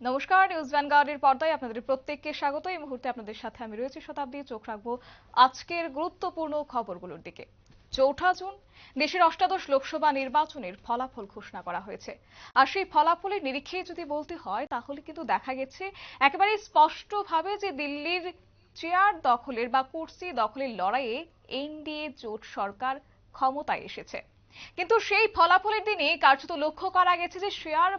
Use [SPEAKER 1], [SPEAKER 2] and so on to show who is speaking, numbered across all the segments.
[SPEAKER 1] নমস্কার, নিউজ ভ্যানগার্ডের পর্দায় আপনাদের প্রত্যেককে স্বাগত। এই মুহূর্তে আপনাদের সাথে আমি রয়েছি শতাব্দী, চোখ রাখব আজকের গুরুত্বপূর্ণ খবরগুলোর দিকে। চৌঠা জুন, দেশের অষ্টাদশ লোকসভা নির্বাচনের ফলাফল ঘোষণা করা হয়েছে। আর সেই ফলাফলের নিরীক্ষে যদি বলতে হয়, তাহলে কিন্তু দেখা গেছে একেবারে স্পষ্টভাবে যে দিল্লির চেয়ার দখলের বা কুর্সি দখলের লড়াইয়ে এনডিএ জোট সরকার ক্ষমতায় এসেছে। কিন্তু সেই ফলাফলের দিনে কার্যত লক্ষ্য করা গেছে যে শেয়ার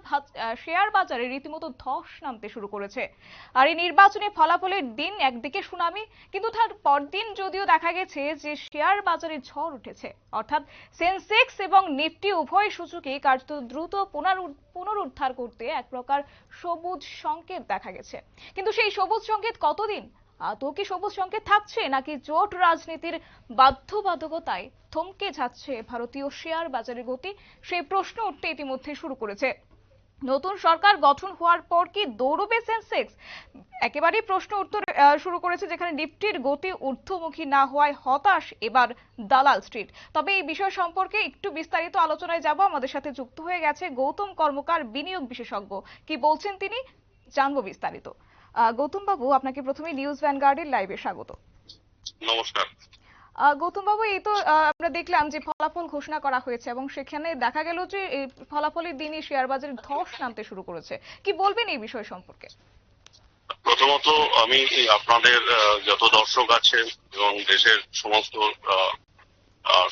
[SPEAKER 1] শেয়ার বাজারে রীতিমতো ধস নামতে শুরু করেছে। আর এই নির্বাচনে ফলাফলের দিন একদিকে সুনামি, কিন্তু তার পরদিন যদিও দেখা গেছে যে শেয়ার বাজারে ঝড় উঠেছে। অর্থাৎ সেন্সেক্স এবং নিফটি উভয় সূচকে কার্যত দ্রুত পুনরু- পুনরুদ্ধার করতে এক প্রকার সবুজ সংকেত দেখা গেছে। কিন্তু সেই সবুজ সংকেত কতদিন আদৌ কি সবুজ সংকেত থাকছে নাকি জোট রাজনীতির বাধ্যবাধকতায় থমকে যাচ্ছে ভারতীয় শেয়ার বাজারের গতি? সেই প্রশ্ন উঠতে ইতিমধ্যে শুরু করেছে। নতুন সরকার গঠন হওয়ার পর কি দৌড়বে সেন্সেক্স? একেবারেই প্রশ্ন উত্তর শুরু করেছে যেখানে নিফটির গতি ঊর্ধ্বমুখী না হওয়ায় হতাশ এবার দালাল স্ট্রিট। তবে এই বিষয় সম্পর্কে একটু বিস্তারিত আলোচনায় যাব। আমাদের সাথে যুক্ত হয়ে গেছে গৌতম কর্মকার, বিনিয়োগ বিশেষজ্ঞ। কি বলছেন তিনি? জানব বিস্তারিত। গৌতম বাবু আপনাকে প্রথমে নিউজ ভ্যানগার্ডের লাইভে স্বাগত।
[SPEAKER 2] নমস্কার।
[SPEAKER 1] গৌতম বাবু এই তো আমরা দেখলাম যে ফলাফল ঘোষণা করা হয়েছে এবং সেখানে দেখা গেল যে এই ফলাফলের দিনই শেয়ার বাজারে ধস নামতে শুরু করেছে। কি বলবেন এই বিষয় সম্পর্কে?
[SPEAKER 2] প্রথমত আমি আপনাদের যত দর্শক আছে এবং দেশের সমস্ত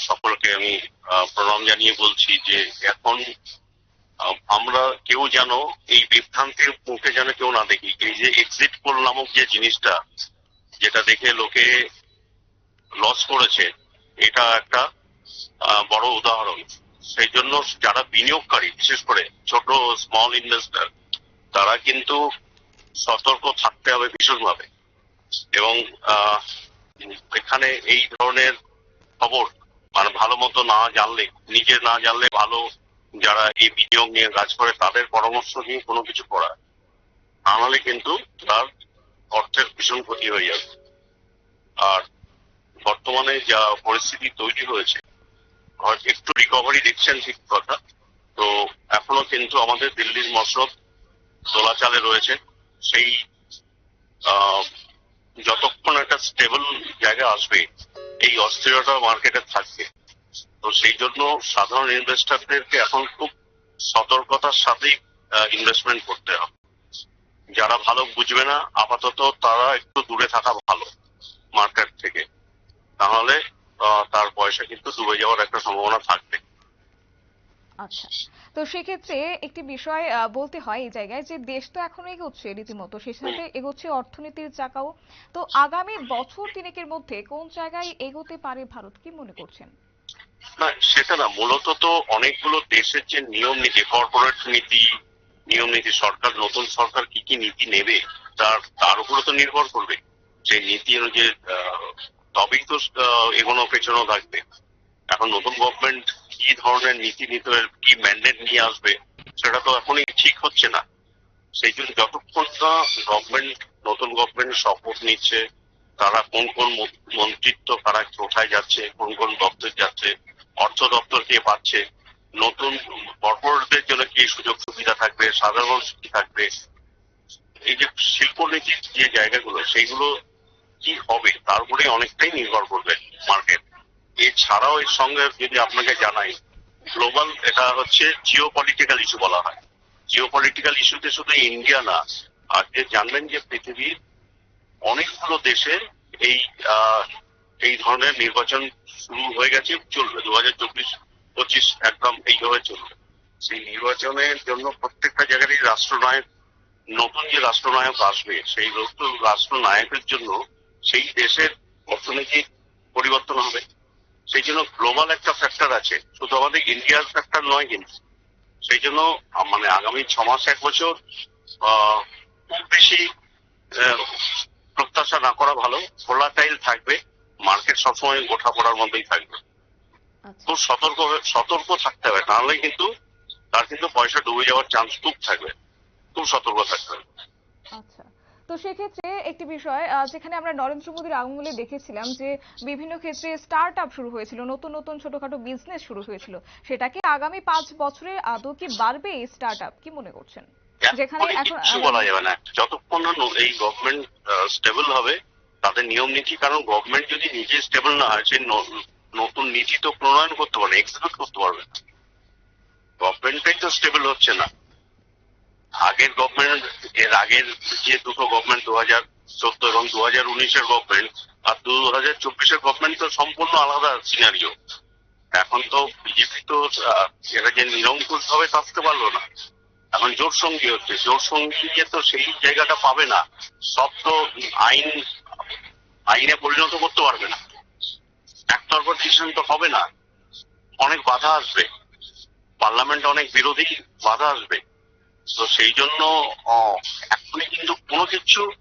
[SPEAKER 2] সকলকে আমি প্রণাম জানিয়ে বলছি যে এখন আমরা কেউ যেন এই বিভ্রান্তির মুখে যেন কেউ না দেখি। এই যে এক্সিট পোল নামক যে জিনিসটা, যেটা দেখে লোকে লস করেছে, এটা একটা বড় উদাহরণ। সেই জন্য যারা বিনিয়োগকারী, বিশেষ করে ছোট স্মল ইনভেস্টার তারা কিন্তু সতর্ক থাকতে হবে ভীষণভাবে। এবং এখানে এই ধরনের খবর মানে ভালো মতো না জানলে, নিজে না জানলে ভালো যারা এই বিনিয়োগ নিয়ে কাজ করে, তাদের পরামর্শ নিয়ে কোনো কিছু করা। নাহলে কিন্তু তার অর্থের ভীষণ ক্ষতি হয়ে যাবে আর বর্তমানে যা পরিস্থিতি তৈরি হয়েছে একটু রিকভারি দেখছেন ঠিক কথা, তো এখনও কিন্তু আমাদের দিল্লির মসনদ দোলাচালে রয়েছে। সেই যতক্ষণ একটা স্টেবল জায়গা আসবে, এই অস্থিরতা মার্কেটে থাকবে। তো সেই জন্য সাধারণ ইনভেস্টরদেরকে এখন খুব সতর্কতার সাথেই ইনভেস্টমেন্ট করতে হবে। যারা ভালো বুঝবে না, আপাতত তারা একটু দূরে থাকা ভালো মার্কেট থেকে। তাহলে তার পয়সা কিন্তু ডুবে যাওয়ার একটা সম্ভাবনা থাকবে।
[SPEAKER 1] আচ্ছা। তো সেক্ষেত্রে একটি বিষয় বলতে হয় এই জায়গায় যে দেশ তো এখনও এগোচ্ছে রীতিমতো সেই সাথে এগোচ্ছে অর্থনীতির চাকাও। তো আগামী বছর তিনেকের মধ্যে কোন জায়গায় এগোতে পারে ভারত, কি মনে করছেন?
[SPEAKER 2] না, সেটা না, মূলত তো অনেকগুলো দেশের যে নিয়ম নীতি কর্পোরেট নীতি, নিয়ম নীতি, সরকার, নতুন সরকার কি কি নীতি নেবে, তার তার উপরে তো নির্ভর করবে। যে নীতি অনুযায়ী তবেই তো এগোনো পেছনো থাকবে। এখন নতুন গভর্নমেন্ট কি ধরনের নীতি নিতে কি ম্যান্ডেট নিয়ে আসবে, সেটা তো এখনই ঠিক হচ্ছে না। সেই জন্য যতক্ষণ না গভর্নমেন্ট নতুন গভর্নমেন্ট শপথ নিচ্ছে, তারা কোন কোন মন- মন্ত্রিত্ব কারা কোথায় যাচ্ছে, কোন কোন দপ্তর যাচ্ছে অর্থ দপ্তর কে পাচ্ছে? নতুন কর্পোরেটদের জন্য কি সুযোগ সুবিধা থাকবে? সাধারণ কি থাকবে? এই যে শিল্পনীতির যে জায়গাগুলো, সেইগুলো কি হবে? তার উপরে অনেকটাই নির্ভর করবে মার্কেট এছাড়াও এর সঙ্গে যদি আপনাকে জানাই গ্লোবাল এটা হচ্ছে জিও পলিটিক্যাল ইস্যু বলা হয়। জিও পলিটিক্যাল ইস্যুতে শুধু ইন্ডিয়া না আজকে জানবেন যে পৃথিবীর অনেকগুলো দেশে এই এই ধরনের নির্বাচন শুরু হয়ে গেছে, চলবে। দু হাজার চব্বিশ পঁচিশ একদম এইভাবে চলবে। সেই নির্বাচনের জন্য প্রত্যেকটা জায়গারই রাষ্ট্রনায়ক, নতুন যে রাষ্ট্রনায়ক আসবে, সেই নতুন রাষ্ট্রনায়কের জন্য সেই দেশের অর্থনৈতিক পরিবর্তন হবে। সেই জন্য গ্লোবাল একটা ফ্যাক্টর আছে। শুধু আমাদের ইন্ডিয়ার ফ্যাক্টর নয় কিন্তু। সেই জন্য মানে আগামী ছ মাস, এক বছর খুব বেশি প্রত্যাশা না করা ভালো। ভোলাটাইল থাকবে। মার্কেট সবসময় গোঠা পড়ার মধ্যেই থাকবে।
[SPEAKER 1] আচ্ছা।
[SPEAKER 2] খুব সতর্ক সতর্ক থাকতে হবে নাহলে কিন্তু তার কিন্তু পয়সা ডুবে যাওয়ার চান্স খুব থাকবে। খুব সতর্ক থাকতে হবে।
[SPEAKER 1] আচ্ছা। তো সেক্ষেত্রে একটি বিষয় যেখানে আমরা নরেন্দ্র মোদীর আমলে দেখেছিলাম যে বিভিন্ন ক্ষেত্রে স্টার্ট আপ শুরু হয়েছিল নতুন নতুন ছোটখাটো বিজনেস শুরু হয়েছিল সেটা কি আগামী পাঁচ বছরে আদৌ কি বাড়বে এই স্টার্ট আপ কি মনে করছেন? যেখানে এখন
[SPEAKER 2] বলা যাবে না। যতক্ষণ না এই গভর্নমেন্ট স্টেবল হবে তাদের নিয়ম নীতি, কারণ গভর্নমেন্ট যদি নিজে স্টেবল না হয়, সে নতুন নীতি তো প্রণয়ন করতে পারবে এক্সিকিউট করতে পারবে না। গভর্নমেন্টটাই তো স্টেবল হচ্ছে না। আগের গভর্নমেন্ট এর আগের যে দুটো গভর্নমেন্ট দু হাজার চোদ্দ এবং দু হাজার উনিশের গভর্নমেন্ট আর দু হাজার চব্বিশের গভর্নমেন্ট তো সম্পূর্ণ আলাদা সিনারিও এখন তো বিজেপি তো এরা যে নিরঙ্কুশ ভাবে থাকতে পারল না, এখন জোট সঙ্গী হচ্ছে। জোট সঙ্গী তো সেই জায়গাটা পাবে না। সব তো আইন আইনে পরিণত করতে পারবে না। একতরফা ডিসিশন তো হবে না। অনেক বাধা আসবে। পার্লামেন্টে অনেক বিরোধী বাধা আসবে। তো সেই জন্য এখনই কিন্তু কোনো কিছু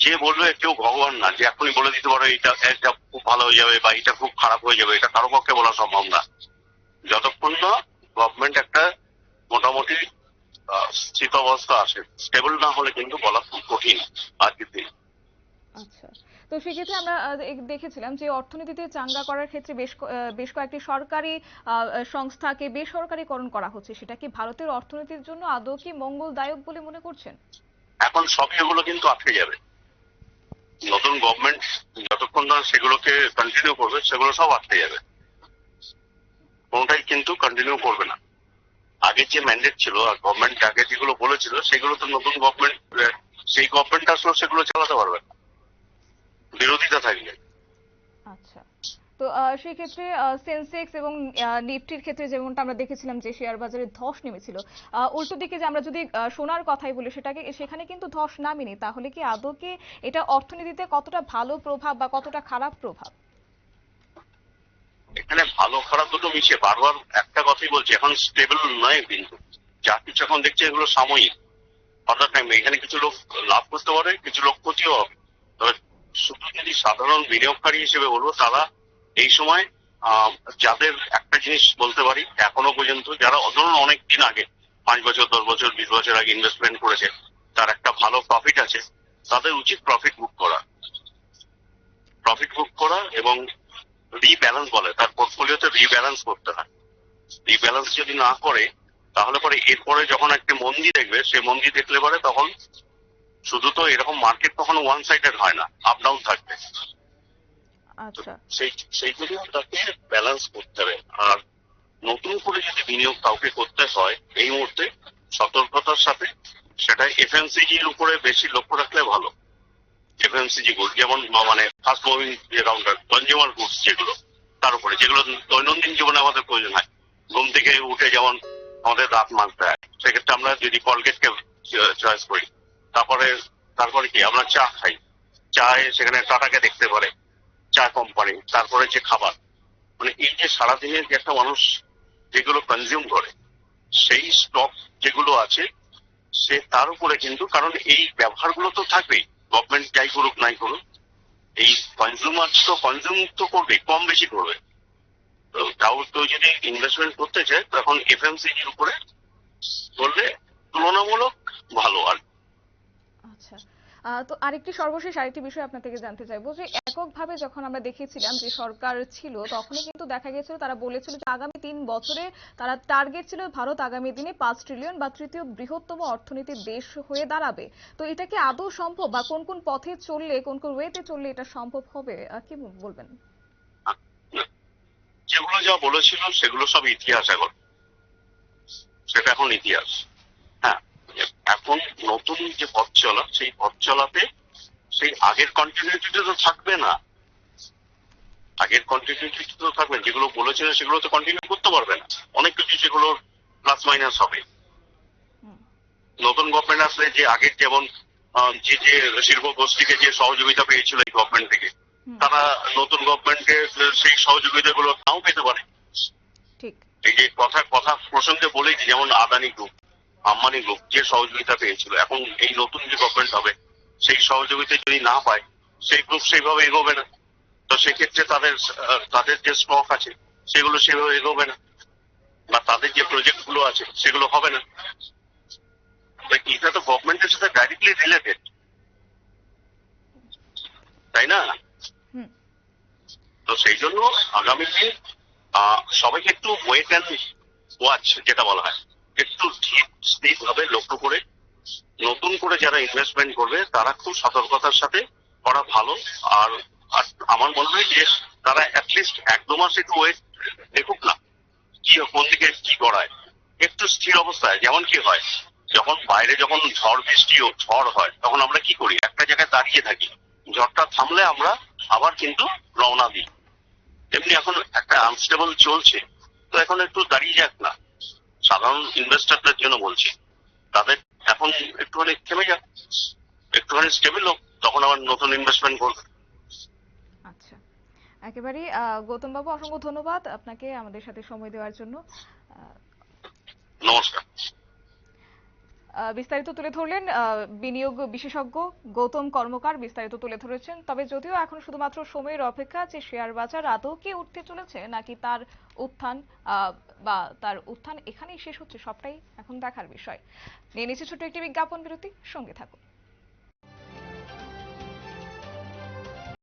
[SPEAKER 2] যে বলবে কেউ ভগবান না। যে এখনই বলে দিতে পারো এটা এটা খুব ভালো হয়ে যাবে বা এটা খুব খারাপ হয়ে যাবে এটা কারও পক্ষে বলা সম্ভব না। যতক্ষণ না গভর্নমেন্ট একটা মোটামুটি আহ, স্থিতাবস্থা আসে। স্টেবল না হলে কিন্তু বলা খুব কঠিন আজকের দিন।
[SPEAKER 1] আচ্ছা। তো সেক্ষেত্রে আমরা দেখেছিলাম যে অর্থনীতিতে চাঙ্গা করার ক্ষেত্রে বেশ বেশ কয়েকটি সরকারি সংস্থাকে বেসরকারীকরণ করা হচ্ছে। সেটা কি ভারতের অর্থনীতির জন্য আদৌ কি মঙ্গলদায়ক বলে মনে করছেন?
[SPEAKER 2] এখন সবই এগুলো কিন্তু আটকে যাবে। নতুন গভর্নমেন্ট যতক্ষণ না সেগুলোকে কন্টিনিউ করবে, সেগুলো সব আটকে যাবে। কোনটাই কিন্তু কন্টিনিউ করবে না। আগে যে ম্যান্ডেট ছিল আর গভর্নমেন্ট আগে যেগুলো বলেছিল, সেগুলো তো নতুন গভর্নমেন্ট সেই গভর্নমেন্ট আসলে সেগুলো চালাতে পারবে না। বিরোধিতা থাকবে
[SPEAKER 1] আচ্ছা। তো আহ, সেক্ষেত্রে সেন্সেক্স এবং নিফটির ক্ষেত্রে যেমনটা আমরা দেখেছিলাম যে শেয়ার বাজারে ধস নেমেছিল উল্টো দিকে যে আমরা যদি সোনার কথাই বলি সেটাকে সেখানে কিন্তু ধস নামেনি। তাহলে কি আদৌ কি এটা অর্থনীতিতে কতটা ভালো প্রভাব বা কতটা খারাপ প্রভাব?
[SPEAKER 2] এখানে ভালো খারাপ দুটো মিশিয়ে বারবার একটা কথাই বলছি এখন স্টেবল নয় কিন্তু। যা কিছু এখন দেখছি এগুলো সাময়িক। অর্থাৎ এখানে কিছু লোক লাভ করতে পারে কিছু লোক ক্ষতিও হবে। তবে শুধু সাধারণ বিনিয়োগকারী হিসেবে বলব, তারা এই সময় যাদের একটা জিনিস বলতে পারি, এখনও পর্যন্ত যারা ধরুন অনেক দিন আগে, পাঁচ বছর, দশ বছর, বিশ বছর আগে ইনভেস্টমেন্ট করেছে, তার একটা ভালো প্রফিট আছে, তাদের উচিত প্রফিট বুক করা। প্রফিট বুক করা এবং রিব্যালেন্স বলে, তার পোর্টফোলিওতে রিব্যালেন্স করতে হয়। রিব্যালেন্স যদি না করে, তাহলে পরে এরপরে যখন একটা মন্দি দেখবে, সে মন্দি দেখলে পরে তখন শুধু তো এরকম মার্কেট কখনো ওয়ান সাইডেড হয় না আপ ডাউন থাকবে।
[SPEAKER 1] আচ্ছা।
[SPEAKER 2] সেই সেইগুলো তাকে ব্যালেন্স করতে হবে। আর নতুন করে যদি বিনিয়োগ কাউকে করতে হয় এই মুহূর্তে সতর্কতার সাথে সেটা এফএমসিজির উপরে বেশি লক্ষ্য রাখলে ভালো। এফএমসিজি গুড যেমন মানে ফাস্ট মুভিং যে কাউন্টার কনজিউমার গুডস যেগুলো তার উপরে যেগুলো দৈনন্দিন জীবনে আমাদের প্রয়োজন হয়। ঘুম থেকে উঠে যেমন আমাদের দাঁত মাজতে হয় সেক্ষেত্রে আমরা যদি কলগেটকে চয়েস করি তারপরে তারপরে কি, আমরা চা খাই। চায়ে সেখানে টাটাকে দেখতে পারে চা কোম্পানি তারপরে যে খাবার। মানে এই যে সারাদিনের যে একটা মানুষ যেগুলো কনজিউম করে, সেই স্টক যেগুলো আছে, সে তার উপরে কিন্তু, কারণ এই ব্যবহারগুলো তো থাকবেই গভর্নমেন্ট যাই করুক নাই করুক, এই কনজিউমার তো কনজিউম তো করবে কম বেশি করবে। তাও তো যদি ইনভেস্টমেন্ট করতে চায়, তখন এফএমসিজির উপরে করলে তুলনামূলক ভালো, আর
[SPEAKER 1] আচ্ছা। তো আরেকটি সর্বশেষ আরেকটি বিষয় আপনার থেকে জানতে চাইব যে, এককভাবে যখন আমরা দেখেছিলাম যে সরকার ছিল, তখনই কিন্তু দেখা গেছিল তারা বলেছিল যে আগামী তিন বছরে তারা টার্গেট ছিল ভারত আগামী দিনে পাঁচ ট্রিলিয়ন বা তৃতীয় বৃহত্তম অর্থনীতির দেশ হয়ে দাঁড়াবে। তো এটা কি আদৌ সম্ভব বা কোন কোন পথে চললে, কোন কোন ওয়েতে চললে এটা সম্ভব হবে? কি বলবেন?
[SPEAKER 2] যেগুলো যা বলেছিল সেগুলো সব ইতিহাস এখন। সেটা এখন ইতিহাস। হ্যাঁ। এখন নতুন যে পথ চলা সেই পথ চলাতে সেই আগের কন্টিনিউটিটা তো থাকবে না। আগের কন্টিনিউটি তো থাকবে যেগুলো বলেছিল সেগুলো তো কন্টিনিউ করতে পারবে না। অনেক কিছু সেগুলো প্লাস মাইনাস হবে। নতুন গভর্নমেন্ট আসলে যে আগের যেমন যে যে শিল্প গোষ্ঠীকে যে সহযোগিতা পেয়েছিল এই গভর্নমেন্ট থেকে তারা নতুন গভর্নমেন্টকে সেই সহযোগিতাগুলো নাও পেতে পারে। এই যে কথা কথা প্রসঙ্গে বলেছি যেমন আদানি গ্রুপ আম্বানি গ্রুপ যে সহযোগিতা পেয়েছিল। এখন এই নতুন যে গভর্নমেন্ট হবে সেই সহযোগিতা যদি না পায় সেই গ্রুপ সেইভাবে এগোবে না। তো সেক্ষেত্রে তাদের তাদের যে স্টক আছে সেগুলো সেভাবে এগোবে না। বা তাদের যে প্রজেক্টগুলো আছে সেগুলো হবে না। এটা তো গভর্নমেন্টের সাথে ডাইরেক্টলি রিলেটেড তাই না? তো সেই জন্য আগামী দিন আহ, সবাইকে একটু ওয়েট অ্যান্ড ওয়াচ যেটা বলা হয়। একটু স্থির ভাবে লক্ষ্য করে নতুন করে যারা ইনভেস্টমেন্ট করবে, তারা খুব সতর্কতার সাথে করা ভালো। আর আর আমার মনে হয় যে তারা অ্যাটলিস্ট এক দু মাস একটু ওয়েট দেখুক না কি, কোন দিকে কি করায় একটু স্থির অবস্থায়, যেমন কি হয়, যখন বাইরে যখন ঝড় বৃষ্টি ও ঝড় হয়, তখন আমরা কি করি? একটা জায়গায় দাঁড়িয়ে থাকি। ঝড়টা থামলে আমরা আবার কিন্তু রওনা দিই। এমনি এখন একটা আনস্টেবল চলছে। তো এখন একটু দাঁড়িয়ে যাক না। সাধারণ ইনভেস্টরদের জন্য বলছি তাদের এখন একটুখানি থেমে যাক একটুখানি স্টেবল হোক তখন আবার নতুন ইনভেস্টমেন্ট করবে।
[SPEAKER 1] আচ্ছা। একেবারেই গৌতম বাবু অসংখ্য ধন্যবাদ আপনাকে আমাদের সাথে সময় দেওয়ার জন্য।
[SPEAKER 2] নমস্কার।
[SPEAKER 1] বিস্তারিত তুলে ধরলেন বিনিয়োগ বিশেষজ্ঞ গৌতম কর্মকার বিস্তারিত তুলে ধরেছেন। তবে যদিও এখন শুধুমাত্র সময়ের অপেক্ষা যে শেয়ার বাজার আদৌ কি উঠতে চলেছে নাকি তার উত্থান আহ, বা তার উত্থান এখানেই শেষ হচ্ছে, সবটাই এখন দেখার বিষয়। নিয়ে নিচ্ছে ছোট্ট একটি বিজ্ঞাপন বিরতি, সঙ্গে থাকুন।